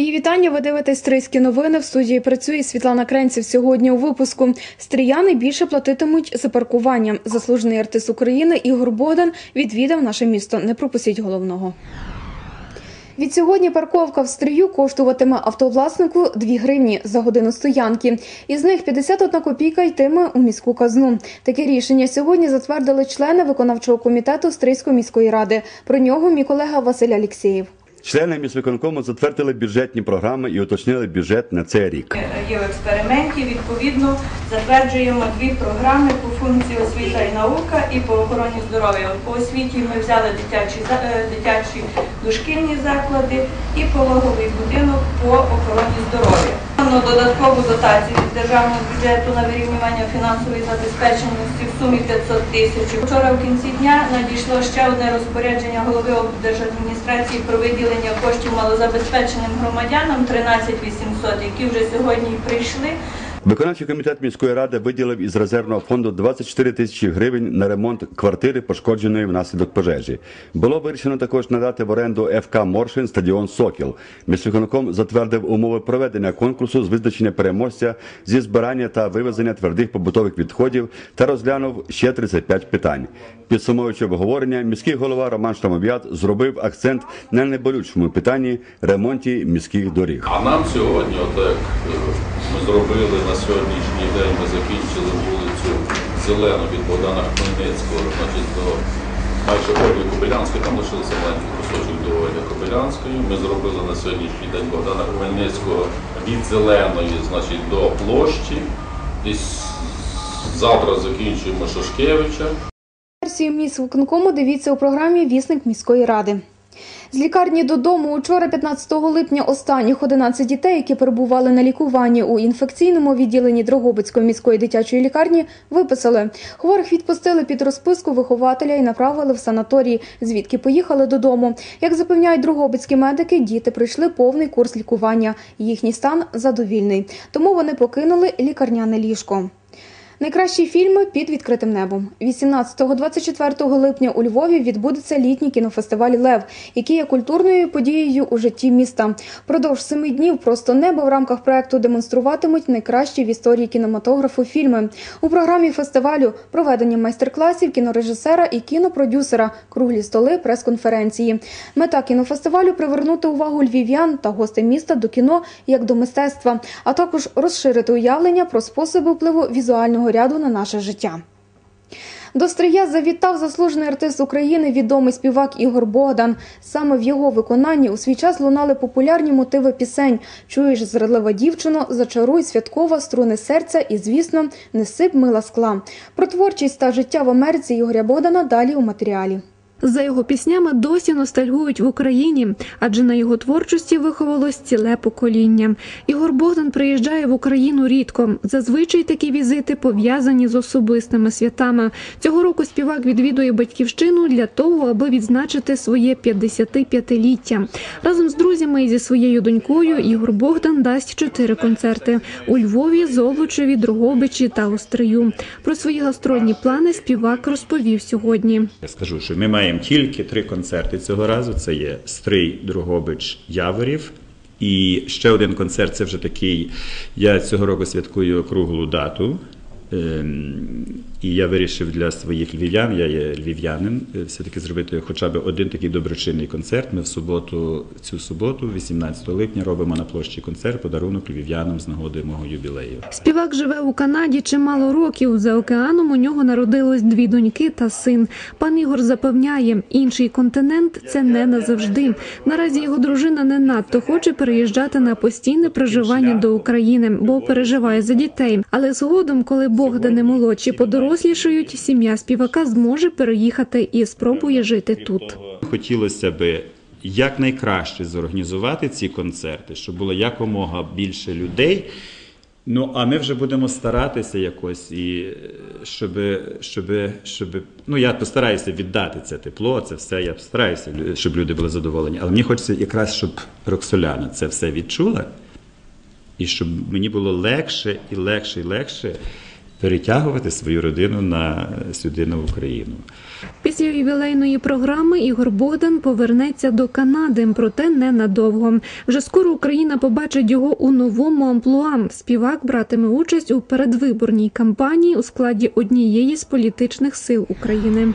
Мої вітання. Ви дивитесь Стрийські новини. В студії працює Світлана Кренців. Сьогодні у випуску стріяни більше платитимуть за паркування. Заслужений артист України Ігор Богдан відвідав наше місто. Не пропустіть головного. Від сьогодні парковка в стрію коштуватиме автовласнику 2 гривні за годину стоянки. Із них 51 копійка йтиме у міську казну. Таке рішення сьогодні затвердили члени виконавчого комітету Стрийської міської ради. Про нього мій колега Василь Алєксєєв. Члени міськвиконкому затвердили бюджетні програми і уточнили бюджет на цей рік. є в експерименті. Відповідно, затверджуємо дві програми по функції освіта і наука і по охороні здоров'я. По освіті ми взяли дитячі е, дитячі дошкільні заклади і пологовий будинок по охороні здоров'я. Виконано додаткову дотацію від державного бюджету на вирівнювання фінансової забезпеченості в сумі 500 тисяч. Вчора в кінці дня надійшло ще одне розпорядження голови облдержадміністрації про виділення коштів малозабезпеченим громадянам 13 800, які вже сьогодні прийшли. Виконавчий комітет міської ради виділив із резервного фонду 24 тисячі гривень на ремонт квартири, пошкодженої внаслідок пожежі. Було вирішено також надати в оренду ФК Моршин стадіон Сокіл. Міськвиконком затвердив умови проведення конкурсу з визначення переможця зі збирання та вивезення твердих побутових відходів та розглянув ще 35 питань. Підсумовуючи обговорення, міський голова Роман Штамов'ят зробив акцент на найболючому питанні ремонті міських доріг. А нам сьогодні, отак е, ми зробили на сьогоднішній день, ми закінчили вулицю Зелену від Богдана Хмельницького, значить до майже Ольги Кобилянської, там лишився маленький кусочок до Ольги Кобилянської. Ми зробили на сьогоднішній день Богдана Хмельницького від Зеленої, значить, до площі. Десь завтра закінчуємо Шашкевича. Версію міськвиконкому дивіться у програмі Вісник міської ради. З лікарні додому учора, 15 липня, останніх 11 дітей, які перебували на лікуванні у інфекційному відділенні Дрогобицької міської дитячої лікарні, виписали. Хворих відпустили під розписку вихователя і направили в санаторій, звідки поїхали додому. Як запевняють дрогобицькі медики, діти пройшли повний курс лікування. Їхній стан задовільний, тому вони покинули лікарняне ліжко. Найкращі фільми під відкритим небом. 18-24 липня у Львові відбудеться літній кінофестиваль Лев, який є культурною подією у житті міста. Продовж семи днів просто небо в рамках проекту демонструватимуть найкращі в історії кінематографу фільми. У програмі фестивалю проведення майстер-класів кінорежисера і кінопродюсера, круглі столи, прес-конференції. Мета кінофестивалю привернути увагу львів'ян та гостей міста до кіно як до мистецтва, а також розширити уявлення про способи впливу візуального ряду на наше життя. До Стрия завітав заслужений артист України, відомий співак Ігор Богдан. Саме в його виконанні у свій час лунали популярні мотиви пісень Чуєш, зрадлива дівчино, зачаруй святкова, струни серця і, звісно, не сип мила скла. Про творчість та життя в Америці Ігоря Богдана далі у матеріалі. За його піснями досі ностальгують в Україні, адже на його творчості виховалось ціле покоління. Ігор Богдан приїжджає в Україну рідко. Зазвичай такі візити пов'язані з особистими святами. Цього року співак відвідує батьківщину для того, аби відзначити своє 55-ліття. Разом з друзями і зі своєю донькою Ігор Богдан дасть чотири концерти у Львові, Золочеві, Дрогобичі та Острию. Про свої гастрольні плани співак розповів сьогодні. Я скажу, що ми маємо тільки три концерти цього разу: це є Стрий, Другобич, Яворів. І ще один концерт це вже такий. Я цього року святкую круглу дату. І я вирішив для своїх львів'ян, я є львів'янин, е, все-таки зробити хоча б один такий доброчинний концерт. Ми в суботу, цю суботу, 18 липня, робимо на площі концерт подарунок львів'янам з нагоди мого юбілею. Співак живе у Канаді чимало років. За океаном у нього народилось дві доньки та син. Пан Ігор запевняє, інший континент це не назавжди. Наразі його дружина не надто хоче переїжджати на постійне проживання до України, бо переживає за дітей. Але згодом, коли Богдани молодші подорослішають, сім'я співака зможе переїхати і спробує жити тут. Хотілося би якнайкраще зорганізувати ці концерти, щоб було якомога більше людей. Ну, а ми вже будемо старатися якось, і щоб, щоб, щоб ну я постараюся віддати це тепло, це все. Я постараюся, щоб люди були задоволені. Але мені хочеться якраз, щоб Роксоляна це все відчула, і щоб мені було легше і легше і легше перетягувати свою родину на сюди на Україну. Після ювілейної програми Ігор Богдан повернеться до Канади, проте ненадовго. Вже скоро Україна побачить його у новому амплуа. Співак братиме участь у передвиборній кампанії у складі однієї з політичних сил України.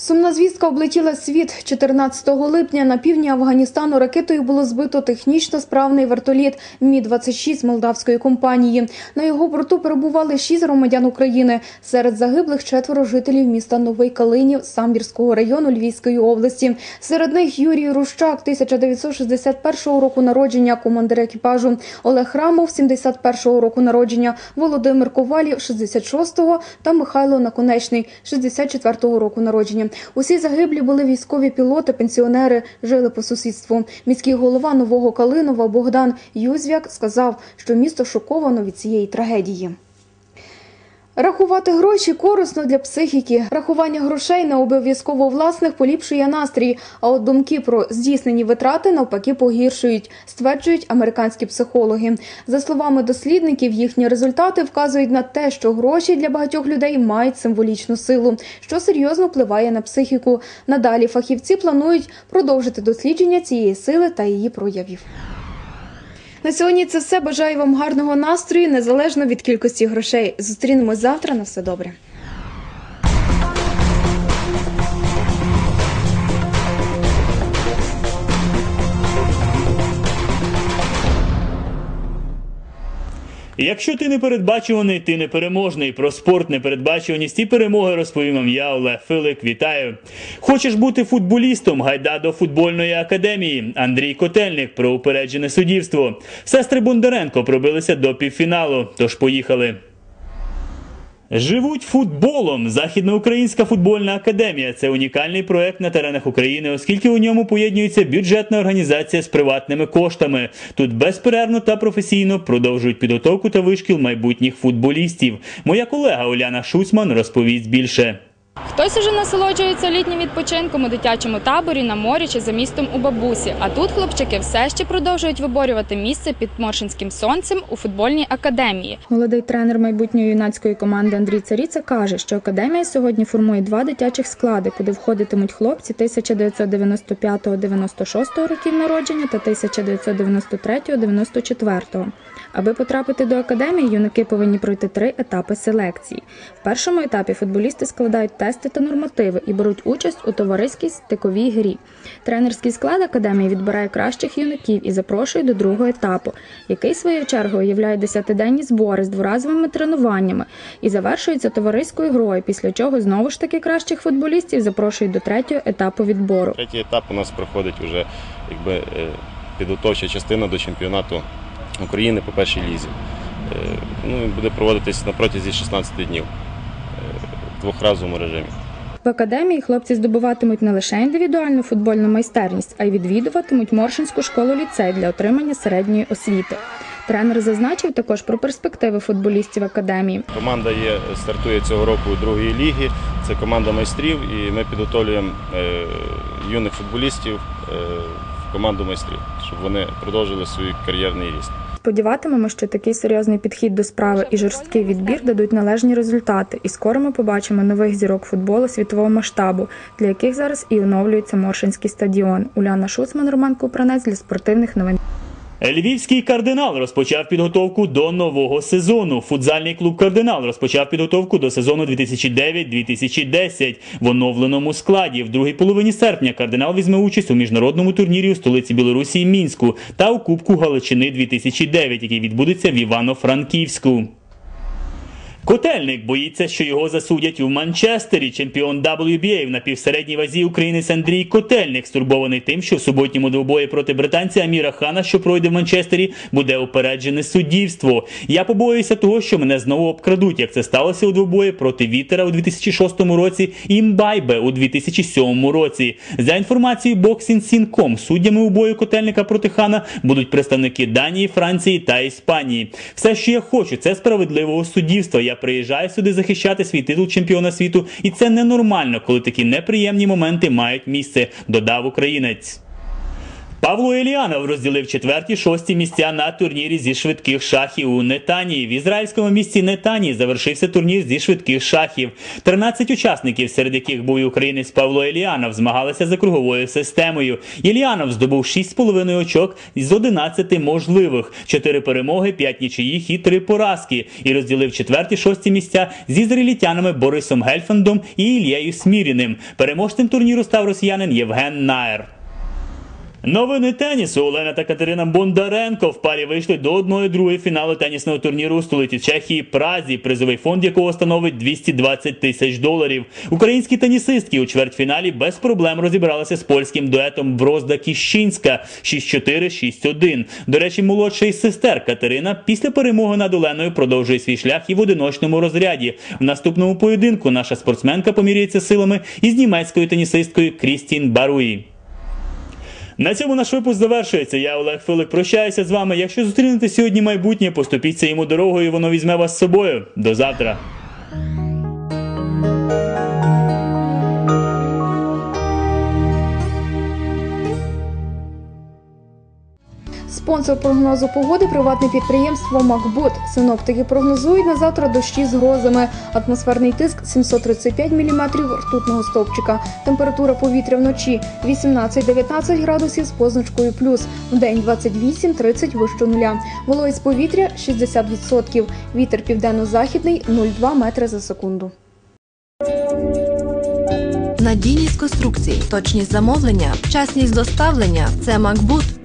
Сумна звістка облетіла світ 14 липня. На півдні Афганістану ракетою було збито технічно справний вертоліт Мі 26 молдавської компанії. На його борту перебували шість громадян України. Серед загиблих четверо жителів міста Новий Калинів Самбірського району Львівської області. Серед них Юрій Рущак, 1961 року народження, командир екіпажу. Олег Рамов, 71 року народження. Володимир Ковалів, 66-го та Михайло Наконечний, 64-го року народження. Усі загиблі були військові пілоти, пенсіонери, жили по сусідству. Міський голова Нового Калинова Богдан Юзвяк сказав, що місто шоковано від цієї трагедії. Рахувати гроші корисно для психіки. Рахування грошей не обов'язково власних поліпшує настрій. А от думки про здійснені витрати навпаки погіршують, стверджують американські психологи. За словами дослідників, їхні результати вказують на те, що гроші для багатьох людей мають символічну силу, що серйозно впливає на психіку. Надалі фахівці планують продовжити дослідження цієї сили та її проявів. На сьогодні це все. Бажаю вам гарного настрою, незалежно від кількості грошей. Зустрінемось завтра. На все добре. Якщо ти не передбачуваний, ти непереможний. Про спорт, непередбачуваність і перемоги розповім вам я, Олег Филик. Вітаю. Хочеш бути футболістом? Гайда до футбольної академії. Андрій Котельник про упереджене суддівство. Сестри Бондаренко пробилися до півфіналу. Тож поїхали. Живуть футболом. Західноукраїнська футбольна академія це унікальний проект на теренах України, оскільки у ньому поєднується бюджетна організація з приватними коштами. Тут безперервно та професійно продовжують підготовку та вишкіл майбутніх футболістів. Моя колега Оляна Шуцман розповість більше. Хтось уже насолоджується літнім відпочинком у дитячому таборі на морі чи за містом у бабусі. А тут хлопчики все ще продовжують виборювати місце під Моршинським сонцем у футбольній академії. Молодий тренер майбутньої юнацької команди Андрій Царіца каже, що академія сьогодні формує два дитячих склади, куди входитимуть хлопці 1995-96 років народження та 1993-94. Аби потрапити до академії, юнаки повинні пройти три етапи селекції. В першому етапі футболісти складають тести та нормативи і беруть участь у товариській стиковій грі. Тренерський склад академії відбирає кращих юнаків і запрошує до другого етапу, який своєю чергою являє десятиденні збори з дворазовими тренуваннями і завершується товариською грою, після чого знову ж таки кращих футболістів запрошують до третього етапу відбору. Третій етап у нас проходить вже якби е, підготовча частина до чемпіонату України по першій лізі. Е, Ну, він буде проводитись на протязі 16 днів е, в двохразовому режимі. В академії хлопці здобуватимуть не лише індивідуальну футбольну майстерність, а й відвідуватимуть Моршинську школу ліцей для отримання середньої освіти. Тренер зазначив також про перспективи футболістів академії. Команда є, стартує цього року у другої ліги. Це команда майстрів, і ми підготовлюємо е, юних футболістів е, в команду майстрів, щоб вони продовжили свій кар'єрний ріст. Сподіватимемо, що такий серйозний підхід до справи і жорсткий відбір дадуть належні результати, і скоро ми побачимо нових зірок футболу світового масштабу, для яких зараз і оновлюється Моршинський стадіон. Уляна Шуцман, Роман Купранець для спортивних новин. Львівський кардинал розпочав підготовку до нового сезону. Футзальний клуб Кардинал розпочав підготовку до сезону 2009-2010 в оновленому складі. В другій половині серпня кардинал візьме участь у міжнародному турнірі у столиці Білорусі Мінську та у Кубку Галичини 2009, який відбудеться в Івано-Франківську. Котельник боїться, що його засудять у Манчестері. Чемпіон WBA в напівсередній вазі українець Андрій Котельник стурбований тим, що в суботньому двобої проти британця Аміра Хана, що пройде в Манчестері, буде упереджене суддівство. Я побоююся того, що мене знову обкрадуть, як це сталося у двобої проти Вітера у 2006 році і Мбайбе у 2007 році. За інформацією Boxing.com, суддями у бою Котельника проти Хана будуть представники Данії, Франції та Іспанії. Все, що я хочу, це справедливого суддівства. Я приїжджаю сюди захищати свій титул чемпіона світу, і це ненормально, коли такі неприємні моменти мають місце, додав українець. Павло Еліанов розділив четверті шості місця на турнірі зі швидких шахів у Нетанії. В ізраїльському місті Нетанії завершився турнір зі швидких шахів. 13 учасників, серед яких був українець Павло Еліанов, змагалися за круговою системою. Еліанов здобув 6,5 очок з 11 можливих, 4 перемоги, 5 нічиїх і 3 поразки. І розділив четверті шості місця з ізраїльтянами Борисом Гельфандом і Ілією Сміріним. Переможцем турніру став росіянин Євген Наєр. Новини тенісу Олена та Катерина Бондаренко в парі вийшли до 1-2 фіналу тенісного турніру у столиці Чехії Празі, призовий фонд якого становить 220 тисяч доларів. Українські тенісистки у чвертьфіналі без проблем розібралися з польським дуетом Брозда Кіщинська 6-4-6-1. До речі, молодша із сестер Катерина після перемоги над Оленою продовжує свій шлях і в одиночному розряді. В наступному поєдинку наша спортсменка поміряється силами із німецькою тенісисткою Крістін Баруї. На цьому наш випуск завершується. Я Олег Филик прощаюся з вами. Якщо зустрінете сьогодні майбутнє, поступіться йому дорогою, воно візьме вас з собою. До завтра. Спонсор прогнозу погоди приватне підприємство Макбут. Синоптики прогнозують на завтра дощі з грозами. Атмосферний тиск 735 мм ртутного стовпчика. Температура повітря вночі 18-19 градусів з позначкою плюс. Вдень 28-30 вище нуля. Вологість повітря 60%. Вітер південно-західний 0,2 метри за секунду. Надійність конструкцій, точність замовлення, вчасність доставлення це Макбут,